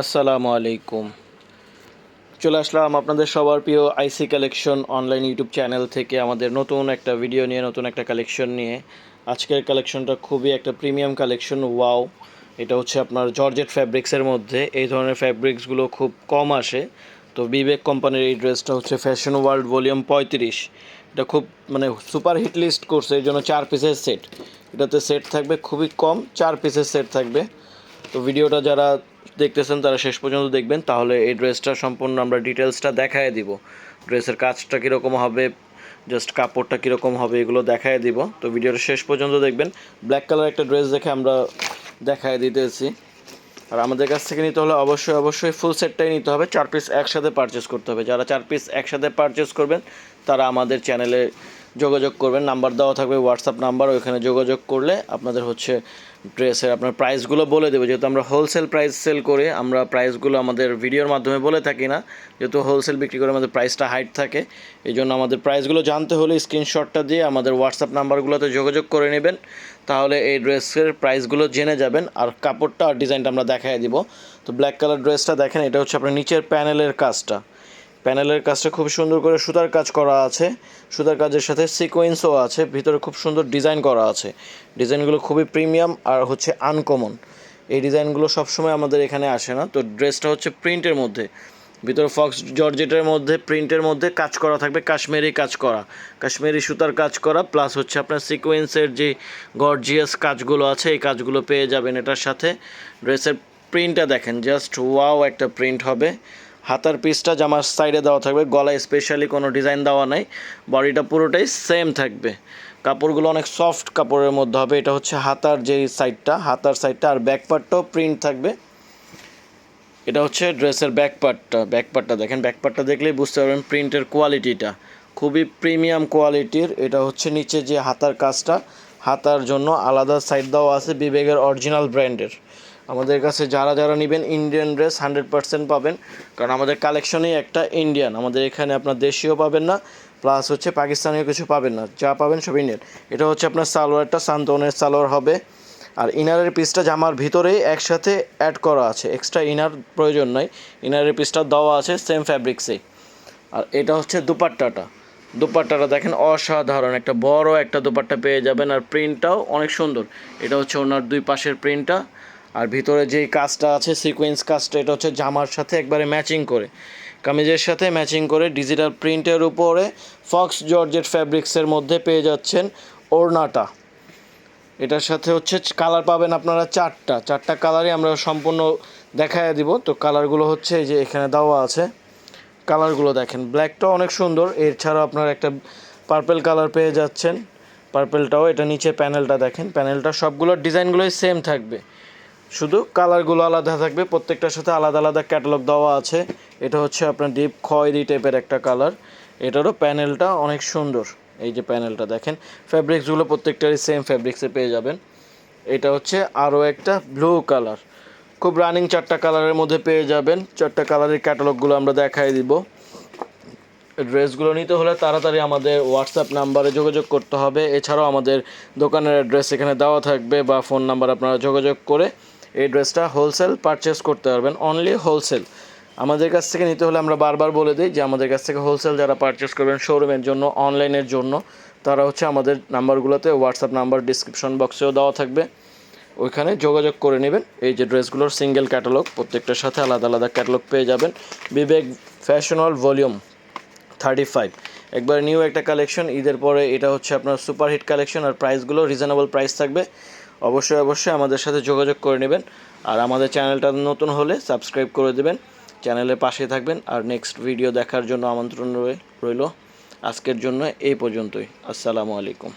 আসসালামু আলাইকুম। চলে আসলাম আপনাদের সবার প্রিয় IC collection online YouTube channel থেকে আমাদের নতুন একটা ভিডিও নিয়ে, নতুন একটা কালেকশন নিয়ে। আজকের কালেকশনটা খুবই একটা প্রিমিয়াম কালেকশন ওয়াও এটা হচ্ছে আপনার জর্জেট ফ্যাব্রিক্সের মধ্যে। এই ধরনের ফ্যাব্রিক্সগুলো খুব কম আসে। তো বিবেক কোম্পানির এই ড্রেসটা হচ্ছে ফ্যাশন ওয়ার্ল্ড ভলিউম পঁয়ত্রিশ। এটা খুব মানে সুপার হিট লিস্ট করছে এই জন্য চার পিসের সেট এটাতে সেট থাকবে খুবই কম, চার পিসের সেট থাকবে। তো ভিডিওটা যারা দেখতেছেন, তারা শেষ পর্যন্ত দেখবেন, তাহলে এই ড্রেসটা সম্পূর্ণ আমরা ডিটেলসটা দেখায় দিব। ড্রেসের কাজটা কীরকম হবে জাস্ট কাপড়টা কীরকম হবে, এগুলো দেখায় দিব। তো ভিডিওটা শেষ পর্যন্ত দেখবেন। ব্ল্যাক কালার একটা ড্রেস দেখে আমরা দেখায় দিতেছি। আর আমাদের কাছ থেকে নিতে হলে অবশ্যই অবশ্যই ফুল সেটটাই নিতে হবে। চার পিস একসাথে পারচেস করতে হবে। যারা চার পিস একসাথে পারচেস করবেন, তারা আমাদের চ্যানেলে যোগাযোগ করবেন। নাম্বার দেওয়া থাকবে হোয়াটসঅ্যাপ নাম্বার ওইখানে যোগাযোগ করলে আপনাদের হচ্ছে ড্রেসের আপনার প্রাইসগুলো বলে দেবো। যেহেতু আমরা হোলসেল প্রাইস সেল করে, আমরা প্রাইসগুলো আমাদের ভিডিওর মাধ্যমে বলে থাকি না। যেহেতু হোলসেল বিক্রি করে আমাদের প্রাইসটা হাইট থাকে এই জন্য আমাদের প্রাইসগুলো জানতে হলে স্ক্রিনশটটা দিয়ে আমাদের হোয়াটসঅ্যাপ নাম্বারগুলোতে যোগাযোগ করে নেবেন। তাহলে এই ড্রেসের প্রাইসগুলো জেনে যাবেন। আর কাপড়টা আর ডিজাইনটা আমরা দেখাই দিব। তো ব্ল্যাক কালার ড্রেসটা দেখেন, এটা হচ্ছে আপনার নিচের প্যানেলের কাজটা। প্যানেলের কাজটা খুব সুন্দর করে সুতার কাজ করা আছে। সুতার কাজের সাথে সিকোয়েন্সও আছে, ভিতরে খুব সুন্দর ডিজাইন করা আছে। ডিজাইনগুলো খুবই প্রিমিয়াম আর হচ্ছে আনকমন এই ডিজাইনগুলো সবসময় আমাদের এখানে আসে না। তো ড্রেসটা হচ্ছে প্রিন্টের মধ্যে। ভিতরে ফক্স জর্জেটের মধ্যে প্রিন্টের মধ্যে কাজ করা থাকবে, কাশ্মীরি কাজ করা। কাশ্মীরি সুতার কাজ করা প্লাস হচ্ছে আপনার সিকোয়েন্সের যে গর্জিয়াস কাজগুলো আছে, এই কাজগুলো পেয়ে যাবেন এটার সাথে। ড্রেসের প্রিন্টটা দেখেন জাস্ট ওয়াও একটা প্রিন্ট হবে। হাতার পিসটা জামার সাইডে দেওয়া থাকবে, গলায় স্পেশালি কোনো ডিজাইন দেওয়া নাই বডিটা পুরোটাই সেম থাকবে। কাপড়গুলো অনেক সফট কাপড়ের মধ্যে হবে, এটা হচ্ছে হাতার যেই সাইডটা হাতার সাইডটা আর ব্যাক পার্টটাও প্রিন্ট থাকবে। এটা হচ্ছে ড্রেসের ব্যাক পার্টটা ব্যাক পার্টটা দেখেন ব্যাক পার্টটা দেখলেই বুঝতে পারবেন প্রিন্টের কোয়ালিটিটা খুবই প্রিমিয়াম কোয়ালিটির এটা হচ্ছে নিচে যে হাতার কাজটা, হাতার জন্য আলাদা সাইড দেওয়া আছে, বিবেকের অরিজিনাল ব্র্যান্ডের আমাদের কাছে যারা যারা নেবেন ইন্ডিয়ান ড্রেস হান্ড্রেড পার্সেন্ট পাবেন। কারণ আমাদের কালেকশনেই একটা ইন্ডিয়ান আমাদের এখানে আপনার দেশীয় পাবেন না প্লাস হচ্ছে পাকিস্তানিও কিছু পাবেন না। যা পাবেন সব ইন্ডিয়ান এটা হচ্ছে আপনার সালোয়ারটা, সান্তনের সালোয়ার হবে। আর ইনারের পিসটা জামার ভিতরেই একসাথে অ্যাড করা আছে। এক্সট্রা ইনার প্রয়োজন নয় ইনারের পিসটা দেওয়া আছে সেম ফ্যাব্রিক্সেই আর এটা হচ্ছে দুপাট্টাটা। দুপাট্টাটা দেখেন অসাধারণ। একটা বড় একটা দুপাট্টা পেয়ে যাবেন। আর প্রিন্টটাও অনেক সুন্দর। এটা হচ্ছে ওনার দুই পাশের প্রিন্টটা আর ভিতরে যেই কাজটা আছে সিকোয়েন্স কাজটা, এটা হচ্ছে জামার সাথে একবারে ম্যাচিং করে। কামিজের সাথে ম্যাচিং করে ডিজিটাল প্রিন্টের উপরে ফক্স জর্জেট ফ্যাব্রিক্সের মধ্যে পেয়ে যাচ্ছেন ওড়নাটা। এটার সাথে হচ্ছে কালার পাবেন আপনারা চারটা। চারটা কালারই আমরা সম্পূর্ণ দেখায় দিব। তো কালারগুলো হচ্ছে এই যে এখানে দেওয়া আছে। কালারগুলো দেখেন ব্ল্যাকটাও অনেক সুন্দর। এছাড়াও আপনার একটা পার্পেল কালার পেয়ে যাচ্ছেন। পার্পেলটাও এটা নিচে প্যানেলটা দেখেন। প্যানেলটা সবগুলোর ডিজাইনগুলোই সেম থাকবে। শুধু কালারগুলো আলাদা থাকবে, প্রত্যেকটার সাথে আলাদা আলাদা ক্যাটালগ দেওয়া আছে। এটা হচ্ছে আপনার ডিপ খয়েরি টাইপের একটা কালার এটারও প্যানেলটা অনেক সুন্দর। এই যে প্যানেলটা দেখেন ফ্যাব্রিক্সগুলো প্রত্যেকটারই সেম ফ্যাব্রিক্সে পেয়ে যাবেন। এটা হচ্ছে আরও একটা ব্লু কালার খুব রানিং চারটা কালারের মধ্যে পেয়ে যাবেন। চারটা কালারের ক্যাটালগুলো আমরা দেখাই দিব। ড্রেসগুলো নিতে হলে তাড়াতাড়ি আমাদের হোয়াটসঅ্যাপ নাম্বারে যোগাযোগ করতে হবে। এছাড়াও আমাদের দোকানের অ্যাড্রেস এখানে দেওয়া থাকবে বা ফোন নাম্বার আপনারা যোগাযোগ করে এই ড্রেসটা হোলসেল পারচেস করতে পারবেন অনলি হোলসেল আমাদের কাছ থেকে নিতে হলে আমরা বারবার বলে দিই যে আমাদের কাছ থেকে হোলসেল যারা পারচেস করবেন শোরুমের জন্য অনলাইনের জন্য, তারা হচ্ছে আমাদের নাম্বারগুলোতে হোয়াটসঅ্যাপ নাম্বার ডিসক্রিপশন বক্সেও দেওয়া থাকবে। ওইখানে যোগাযোগ করে নেবেন। এই যে ড্রেসগুলোর সিঙ্গেল ক্যাটালগ প্রত্যেকটার সাথে আলাদা আলাদা ক্যাটালগ পেয়ে যাবেন। বিবেক ফ্যাশনাল ভলিউম থার্টি ফাইভ একবার নিউ একটা কালেকশন ঈদের পরে এটা হচ্ছে আপনার সুপারহিট কালেকশন আর প্রাইসগুলো রিজনেবল প্রাইস থাকবে। অবশ্যই অবশ্যই আমাদের সাথে যোগাযোগ করে নেবেন। আর আমাদের চ্যানেলটা নতুন হলে সাবস্ক্রাইব করে দেবেন। চ্যানেলের পাশে থাকবেন। আর নেক্সট ভিডিও দেখার জন্য আমন্ত্রণ রইল আজকের জন্য এই পর্যন্তই। আসসালামু আলাইকুম।